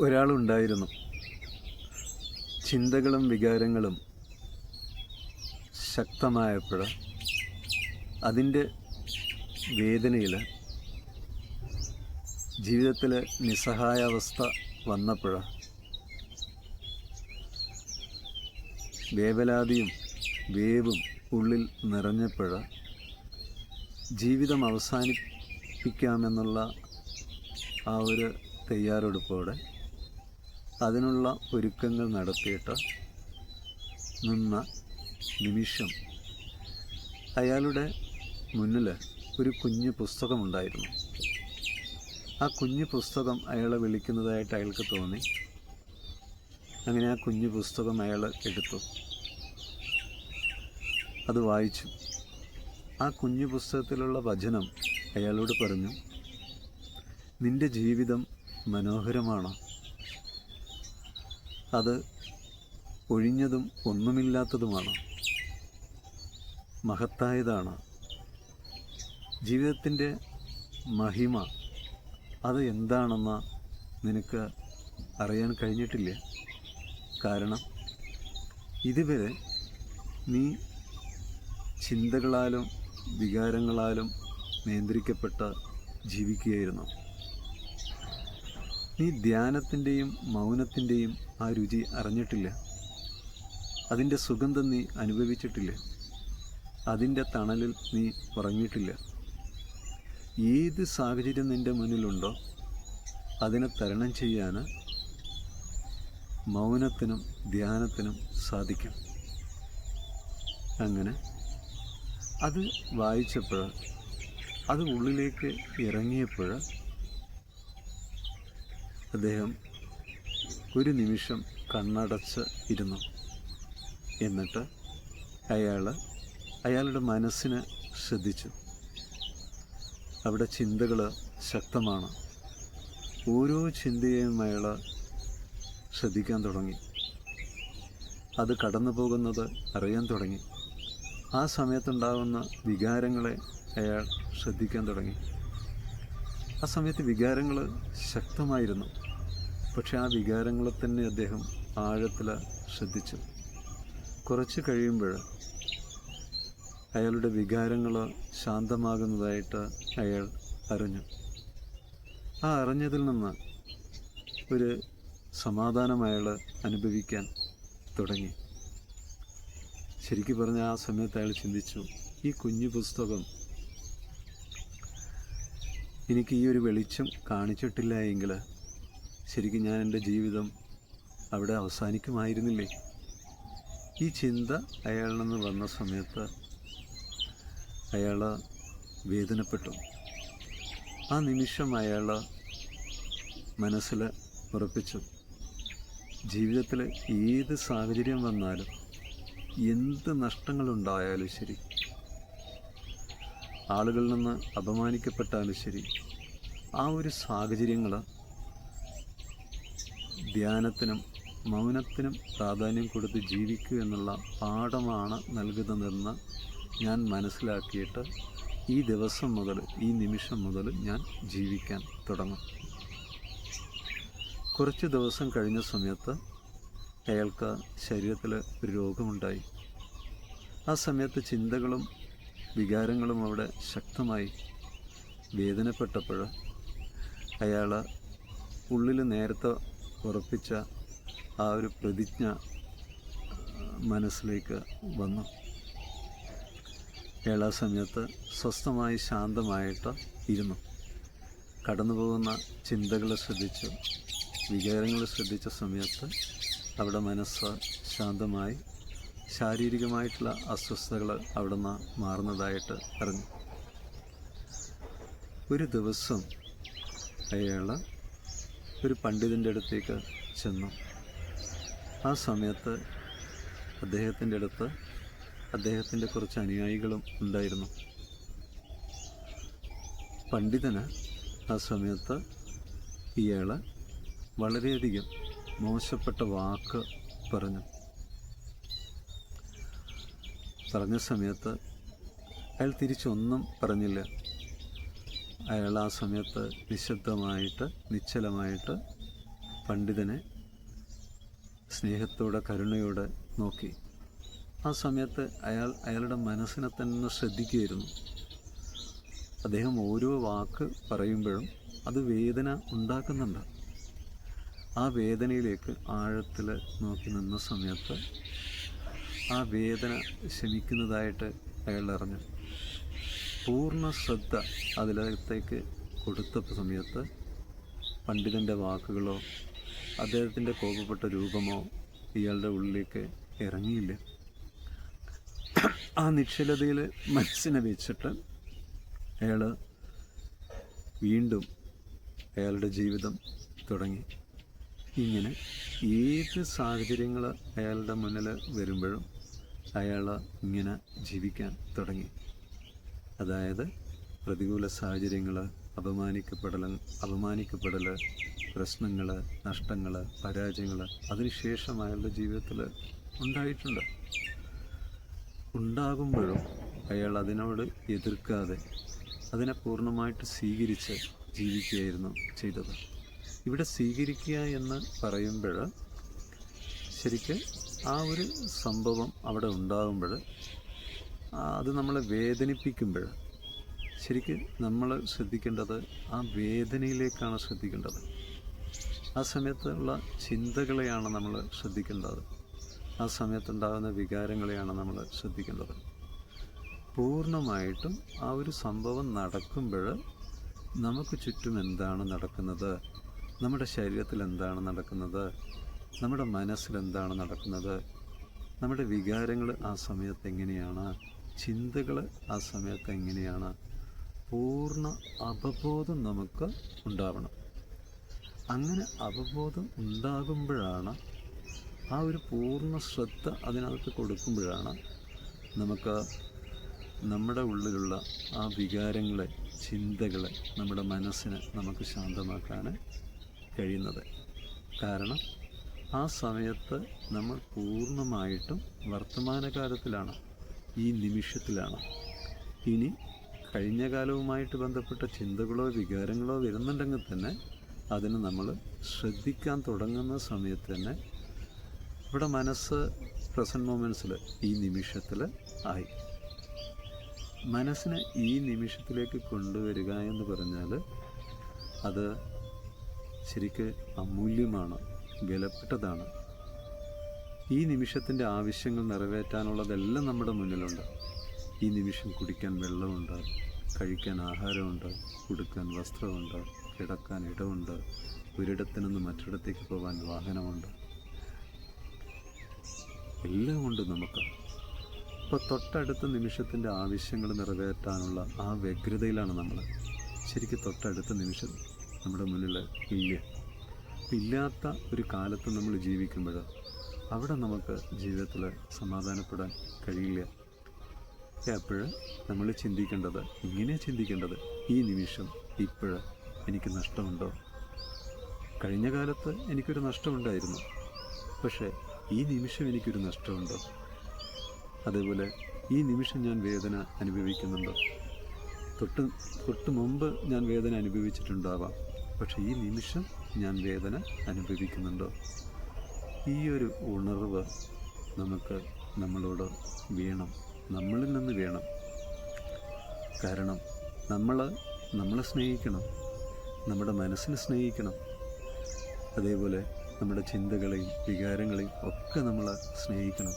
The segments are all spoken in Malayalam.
ഒരാളുണ്ടായിരുന്നു. ചിന്തകളും വികാരങ്ങളും ശക്തമായപ്പോൾ അതിന്റെ വേദനയിൽ ജീവിതത്തിൽ നിസ്സഹായാവസ്ഥ വന്നപ്പോൾ വേവലാതിയും വേവും ഉള്ളിൽ നിറഞ്ഞപ്പോൾ ജീവിതം അവസാനിപ്പിക്കാമെന്നുള്ള ആ ഒരു തയ്യാറെടുപ്പോടെ അതിനുള്ള ഒരുക്കങ്ങൾ നടത്തിയിട്ട് നിന്ന നിമിഷം അയാളുടെ മുന്നിൽ ഒരു കുഞ്ഞു പുസ്തകമുണ്ടായിരുന്നു. ആ കുഞ്ഞു പുസ്തകം അയാളെ വിളിക്കുന്നതായിട്ട് അയാൾക്ക് തോന്നി. അങ്ങനെ ആ കുഞ്ഞു പുസ്തകം അയാൾ എടുത്തു. അത് വായിച്ചു. ആ കുഞ്ഞു പുസ്തകത്തിലുള്ള വചനം അയാളോട് പറഞ്ഞു നിന്റെ ജീവിതം മനോഹരമാണ്? അത് ഒഴിഞ്ഞതും ഒന്നുമില്ലാത്തതുമാണ്. മഹത്തായതാണ്. ജീവിതത്തിന്റെ മഹിമ അത് എന്താണെന്ന് നിനക്ക് അറിയാൻ കഴിഞ്ഞിട്ടില്ല? കാരണം ഇതുവരെ നീ ചിന്തകളാലും വികാരങ്ങളാലും നിയന്ത്രിക്കപ്പെട്ട് ജീവിക്കുകയായിരുന്നു. നീ ധ്യാനത്തിന്റെയും മൗനത്തിന്റെയും ആ രുചി അറിഞ്ഞിട്ടില്ല? അതിന്റെ സുഗന്ധം നീ അനുഭവിച്ചിട്ടില്ല? അതിന്റെ തണലിൽ നീ ഉറങ്ങിയിട്ടില്ല? ഏത് സാഹചര്യം നിന്റെ മുന്നിലുണ്ടോ അതിനെ തരണം ചെയ്യാൻ മൗനത്തിനും ധ്യാനത്തിനും സാധിക്കും. അങ്ങനെ അത് വായിച്ചപ്പോൾ അത് ഉള്ളിലേക്ക് ഇറങ്ങിയപ്പോൾ അദ്ദേഹം ഒരു നിമിഷം കണ്ണടച്ച് ഇരുന്നു. എന്നിട്ട് അയാൾ അയാളുടെ മനസ്സിനെ ശ്രദ്ധിച്ചു. അവിടെ ചിന്തകൾ ശക്തമാണ്. ഓരോ ചിന്തയെയും അയാൾ ശ്രദ്ധിക്കാൻ തുടങ്ങി. അത് കടന്നു പോകുന്നത് അറിയാൻ തുടങ്ങി. ആ സമയത്തുണ്ടാകുന്ന വികാരങ്ങളെ അയാൾ ശ്രദ്ധിക്കാൻ തുടങ്ങി. ആ സമയത്ത് വികാരങ്ങൾ ശക്തമായിരുന്നു. പക്ഷെ ആ വികാരങ്ങളെ തന്നെ അദ്ദേഹം ആഴത്തിൽ ശ്രദ്ധിച്ചു. കുറച്ച് കഴിയുമ്പോൾ അയാളുടെ വികാരങ്ങൾ ശാന്തമാകുന്നതായിട്ട് അയാൾ അറിഞ്ഞു. ആ അറിഞ്ഞതിൽ നിന്ന് ഒരു സമാധാനം അയാൾ അനുഭവിക്കാൻ തുടങ്ങി. ശരിക്കും പറഞ്ഞ ആ സമയത്ത് അയാൾ ചിന്തിച്ചു ഈ കുഞ്ഞു പുസ്തകം എനിക്ക് ഈ ഒരു വെളിച്ചം കാണിച്ചിട്ടില്ല എങ്കിൽ ശരിക്കും ഞാൻ എന്റെ ജീവിതം അവിടെ അവസാനിക്കുമായിരുന്നില്ലേ? ഈ ചിന്ത അയാളിൽ നിന്ന് വന്ന സമയത്ത് അയാൾ വേദനപ്പെട്ടു. ആ നിമിഷം അയാൾ മനസ്സിൽ ഉറപ്പിച്ചു. ജീവിതത്തിൽ ഏത് സാഹചര്യം വന്നാലും എന്ത് നഷ്ടങ്ങളുണ്ടായാലും ശരി ആളുകളിൽ നിന്ന് അപമാനിക്കപ്പെട്ടാലും ശരി ആ ഒരു സാഹചര്യങ്ങൾ ധ്യാനത്തിനും മൗനത്തിനും പ്രാധാന്യം കൊടുത്ത് ജീവിക്കുക എന്നുള്ള പാഠമാണ് നൽകുന്നതെന്ന് ഞാൻ മനസ്സിലാക്കിയിട്ട് ഈ ദിവസം മുതൽ ഈ നിമിഷം മുതൽ ഞാൻ ജീവിക്കാൻ തുടങ്ങും. കുറച്ച് ദിവസം കഴിഞ്ഞ സമയത്ത് അയാൾക്ക് ശരീരത്തിൽ ഒരു രോഗമുണ്ടായി. ആ സമയത്ത് ചിന്തകളും വികാരങ്ങളും അവിടെ ശക്തമായി വേദനപ്പെട്ടപ്പോൾ അയാൾ ഉള്ളിൽ നേരത്തെ ഉറപ്പിച്ച ആ ഒരു പ്രതിജ്ഞ മനസ്സിലേക്ക് വന്നു. ആ സമയത്ത് സ്വസ്ഥമായി ശാന്തമായിട്ട് ഇരുന്നു. കടന്നു പോകുന്ന ചിന്തകളെ ശ്രദ്ധിച്ചു വികാരങ്ങൾ ശ്രദ്ധിച്ച സമയത്ത് അവിടെ മനസ്സ് ശാന്തമായി ശാരീരികമായിട്ടുള്ള അസ്വസ്ഥതകൾ അവിടെ നിന്ന് മാറുന്നതായിട്ട് അറിഞ്ഞു. ഒരു ദിവസം അയാൾ ഒരു പണ്ഡിതന്റെ അടുത്തേക്ക് ചെന്നു. ആ സമയത്ത് അദ്ദേഹത്തിന്റെ അടുത്ത് അദ്ദേഹത്തിന്റെ കുറച്ച് അനുയായികളും ഉണ്ടായിരുന്നു. പണ്ഡിതന് ആ സമയത്ത് ഇയാൾ വളരെയധികം മോശപ്പെട്ട വാക്ക് പറഞ്ഞു. പറഞ്ഞ സമയത്ത് അയാൾ തിരിച്ചൊന്നും പറഞ്ഞില്ല. അയാൾ ആ സമയത്ത് നിശബ്ദമായിട്ട് നിശ്ചലമായിട്ട് പണ്ഡിതനെ സ്നേഹത്തോടെ കരുണയോടെ നോക്കി. ആ സമയത്ത് അയാൾ അയാളുടെ മനസ്സിനെ തന്നെ ശ്രദ്ധിക്കുകയായിരുന്നു. അദ്ദേഹം ഓരോ വാക്ക് പറയുമ്പോഴും അത് വേദന ഉണ്ടാക്കുന്നുണ്ട്. ആ വേദനയിലേക്ക് ആഴത്തിൽ നോക്കി നിന്ന സമയത്ത് ആ വേദന ശമിക്കുന്നതായിട്ട് അയാൾ അറിഞ്ഞു. പൂർണ ശ്രദ്ധ അതിലകത്തേക്ക് കൊടുത്ത സമയത്ത് പണ്ഡിതന്റെ വാക്കുകളോ അദ്ദേഹത്തിന്റെ കോപപ്പെട്ട രൂപമോ ഇയാളുടെ ഉള്ളിലേക്ക് ഇറങ്ങിയില്ല. ആ നിശ്ചലതയിൽ മനസ്സിനെ വെച്ചിട്ട് അയാൾ വീണ്ടും അയാളുടെ ജീവിതം തുടങ്ങി. ഇങ്ങനെ ഏത് സാഹചര്യങ്ങൾ അയാളുടെ മുന്നിൽ വരുമ്പോഴും അയാൾ ഇങ്ങനെ ജീവിക്കാൻ തുടങ്ങി. അതായത് പ്രതികൂല സാഹചര്യങ്ങൾ അപമാനിക്കപ്പെടൽ അപമാനിക്കപ്പെടൽ പ്രശ്നങ്ങൾ നഷ്ടങ്ങൾ പരാജയങ്ങൾ അതിനുശേഷം അയാളുടെ ജീവിതത്തിൽ ഉണ്ടായിട്ടുണ്ട്. ഉണ്ടാകുമ്പോഴും അയാൾ അതിനോട് എതിർക്കാതെ അതിനെ പൂർണമായിട്ട് സ്വീകരിച്ച് ജീവിക്കുകയായിരുന്നു ചെയ്തത്. ഇവിടെ സ്വീകരിക്കുക എന്ന് പറയുമ്പോൾ ശരിക്ക് ആ ഒരു സംഭവം അവിടെ ഉണ്ടാകുമ്പോൾ അത് നമ്മളെ വേദനിപ്പിക്കുമ്പോൾ ശരിക്ക് നമ്മൾ ശ്രദ്ധിക്കേണ്ടത് ആ വേദനയിലേക്കാണ് ശ്രദ്ധിക്കേണ്ടത്. ആ സമയത്തുള്ള ചിന്തകളെയാണ് നമ്മൾ ശ്രദ്ധിക്കേണ്ടത്. ആ സമയത്തുണ്ടാകുന്ന വികാരങ്ങളെയാണ് നമ്മൾ ശ്രദ്ധിക്കേണ്ടത്. പൂർണമായിട്ടും ആ ഒരു സംഭവം നടക്കുമ്പോൾ നമുക്ക് ചുറ്റും എന്താണ് നടക്കുന്നത്? നമ്മുടെ ശരീരത്തിൽ എന്താണ് നടക്കുന്നത്? നമ്മുടെ മനസ്സിൽ എന്താണ് നടക്കുന്നത്? നമ്മുടെ വികാരങ്ങൾ ആ സമയത്ത് എങ്ങനെയാണ്? ചിന്തകൾ ആ സമയത്ത് എങ്ങനെയാണ് പൂർണ അവബോധം നമുക്ക് ഉണ്ടാവണം. അങ്ങനെ അവബോധം ഉണ്ടാകുമ്പോഴാണ് ആ ഒരു പൂർണ ശ്രദ്ധ അതിനകത്ത് കൊടുക്കുമ്പോഴാണ് നമുക്ക് നമ്മുടെ ഉള്ളിലുള്ള ആ വികാരങ്ങളെ ചിന്തകളെ നമ്മുടെ മനസ്സിനെ നമുക്ക് ശാന്തമാക്കാൻ കഴിയുന്നത്. കാരണം ആ സമയത്ത് നമ്മൾ പൂർണമായിട്ടും വർത്തമാനകാലത്തിലാണ്. ഈ നിമിഷത്തിലാണ്. ഇനി കഴിഞ്ഞ കാലവുമായിട്ട് ബന്ധപ്പെട്ട ചിന്തകളോ വികാരങ്ങളോ വരുന്നുണ്ടെങ്കിൽ തന്നെ അതിന് നമ്മൾ ശ്രദ്ധിക്കാൻ തുടങ്ങുന്ന സമയത്ത് തന്നെ ഇവിടെ മനസ്സ് പ്രസന്റ് മൊമെന്റ്സിൽ ഈ നിമിഷത്തിൽ ആയി. മനസ്സിനെ ഈ നിമിഷത്തിലേക്ക് കൊണ്ടുവരിക എന്ന് പറഞ്ഞാൽ അത് ശരിക്ക് അമൂല്യമാണ് വിലപ്പെട്ടതാണ്. ഈ നിമിഷത്തിന്റെ ആവശ്യങ്ങൾ നിറവേറ്റാനുള്ളതെല്ലാം നമ്മുടെ മുന്നിലുണ്ട്. ഈ നിമിഷം കുടിക്കാൻ വെള്ളമുണ്ട് കഴിക്കാൻ ആഹാരമുണ്ട് കൊടുക്കാൻ വസ്ത്രമുണ്ട് കിടക്കാൻ ഇടമുണ്ട് ഒരിടത്തു നിന്ന് മറ്റിടത്തേക്ക് പോകാൻ വാഹനമുണ്ട്. എല്ലാം ഉണ്ട് നമുക്ക്. ഇപ്പോൾ തൊട്ടടുത്ത നിമിഷത്തിന്റെ ആവശ്യങ്ങൾ നിറവേറ്റാനുള്ള ആ വ്യഗ്രതയിലാണ് നമ്മൾ ശരിക്കും തൊട്ടടുത്ത നിമിഷം നമ്മുടെ മുന്നിൽ ഇല്ല. ഇല്ലാത്ത ഒരു കാലത്ത് നമ്മൾ ജീവിക്കുമ്പോൾ അവിടെ നമുക്ക് ജീവിതത്തിൽ സമാധാനപ്പെടാൻ കഴിയില്ല. അപ്പോൾ നമ്മൾ ചിന്തിക്കേണ്ടത് ഇങ്ങനെ ചിന്തിക്കേണ്ടത് ഈ നിമിഷം ഇപ്പോൾ എനിക്ക് നഷ്ടമുണ്ടോ? കഴിഞ്ഞ കാലത്ത് എനിക്കൊരു നഷ്ടമുണ്ടായിരുന്നു. പക്ഷേ ഈ നിമിഷം എനിക്കൊരു നഷ്ടമുണ്ടോ? അതേപോലെ ഈ നിമിഷം ഞാൻ വേദന അനുഭവിക്കുന്നുണ്ടോ? തൊട്ട് തൊട്ട് മുമ്പ് ഞാൻ വേദന അനുഭവിച്ചിട്ടുണ്ടാവാം. പക്ഷേ ഈ നിമിഷം ഞാൻ വേദന അനുഭവിക്കുന്നുണ്ടോ? ഈ ഒരു ഉണർവ് നമുക്ക് നമ്മളോട് വീണം നമ്മളിൽ നിന്ന് വേണം. കാരണം നമ്മൾ നമ്മളെ സ്നേഹിക്കണം നമ്മുടെ മനസ്സിനെ സ്നേഹിക്കണം. അതേപോലെ നമ്മുടെ ചിന്തകളെയും വികാരങ്ങളെയും ഒക്കെ നമ്മൾ സ്നേഹിക്കണം.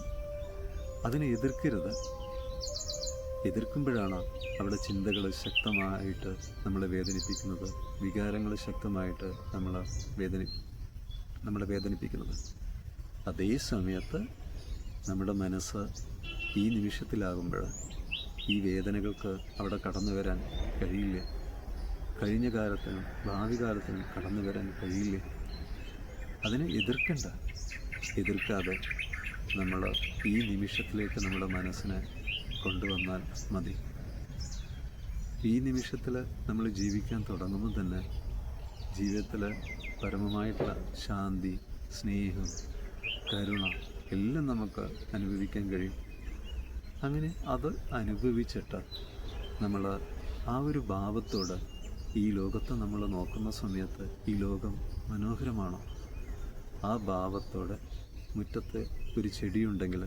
അതിനെ എതിർക്കരുത്. എതിർക്കുമ്പോഴാണ് അവിടെ ചിന്തകൾ ശക്തമായിട്ട് നമ്മളെ വേദനിപ്പിക്കുന്നത് വികാരങ്ങൾ ശക്തമായിട്ട് നമ്മളെ വേദനി നമ്മളെ വേദനിപ്പിക്കുന്നത്. അതേ സമയത്ത് നമ്മുടെ മനസ്സ് ഈ നിമിഷത്തിലാകുമ്പോൾ ഈ വേദനകൾക്ക് അവിടെ കടന്നു വരാൻ കഴിയില്ല. കഴിഞ്ഞ കാലത്തിനും ഭാവി കാലത്തിനും കടന്നു വരാൻ കഴിയില്ല. അതിനെ എതിർക്കണ്ട. എതിർക്കാതെ നമ്മൾ ഈ നിമിഷത്തിലേക്ക് നമ്മുടെ മനസ്സിനെ കൊണ്ടുവന്നാൽ മതി. ഈ നിമിഷത്തിൽ നമ്മൾ ജീവിക്കാൻ തുടങ്ങുമ്പോൾ തന്നെ ജീവിതത്തിൽ പരമമായിട്ടുള്ള ശാന്തി സ്നേഹം കരുണ എല്ലാം നമുക്ക് അനുഭവിക്കാൻ കഴിയും. അങ്ങനെ അത് അനുഭവിച്ചിട്ട് നമ്മൾ ആ ഒരു ഭാവത്തോട് ഈ ലോകത്തെ നമ്മൾ നോക്കുന്ന സമയത്ത് ഈ ലോകം മനോഹരമാണോ? ആ ഭാവത്തോടെ മുറ്റത്ത് ഒരു ചെടിയുണ്ടെങ്കിൽ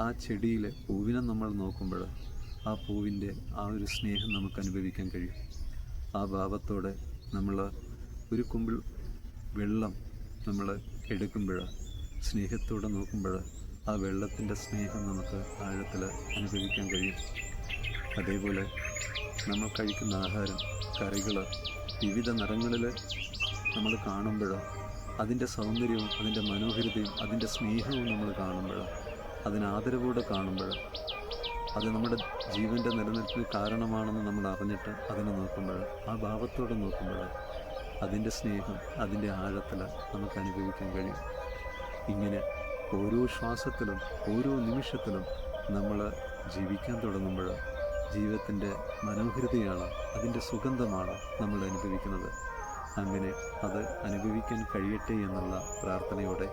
ആ ചെടിയിലെ പൂവിനെ നമ്മൾ നോക്കുമ്പോൾ ആ പൂവിന്റെ ആ ഒരു സ്നേഹം നമുക്ക് അനുഭവിക്കാൻ കഴിയും. ആ ഭാവത്തോടെ നമ്മൾ ഒരു കുമ്പിൾ വെള്ളം നമ്മൾ എടുക്കുമ്പോൾ സ്നേഹത്തോടെ നോക്കുമ്പോൾ ആ വെള്ളത്തിന്റെ സ്നേഹം നമുക്ക് ആഴത്തിൽ അനുഭവിക്കാൻ കഴിയും. അതേപോലെ നമ്മൾ കഴിക്കുന്ന ആഹാരം കറികൾ വിവിധ നിറങ്ങളിൽ നമ്മൾ കാണുമ്പോൾ അതിന്റെ സൗന്ദര്യവും അതിന്റെ മനോഹരിതയും അതിന്റെ സ്നേഹവും നമ്മൾ കാണുമ്പോൾ അതിനാദരവോടെ കാണുമ്പോൾ അത് നമ്മുടെ ജീവന്റെ നിലനിൽപ്പിന് കാരണമാണെന്ന് നമ്മൾ അറിഞ്ഞിട്ട് അതിനെ നോക്കുമ്പോൾ ആ ഭാവത്തോടെ നോക്കുമ്പോൾ അതിന്റെ സ്നേഹം അതിന്റെ ആഴത്തിൽ നമുക്ക് അനുഭവിക്കാൻ കഴിയും. ഇങ്ങനെ ഓരോ ശ്വാസത്തിലും ഓരോ നിമിഷത്തിലും നമ്മൾ ജീവിക്കാൻ തുടങ്ങുമ്പോൾ ജീവിതത്തിന്റെ മനോഹരിതയാണ് അതിന്റെ സുഗന്ധമാണ് നമ്മൾ അനുഭവിക്കുന്നത് അങ്ങനെ അത് അനുഭവിക്കാൻ കഴിയട്ടെ എന്നുള്ള പ്രാർത്ഥനയോടെ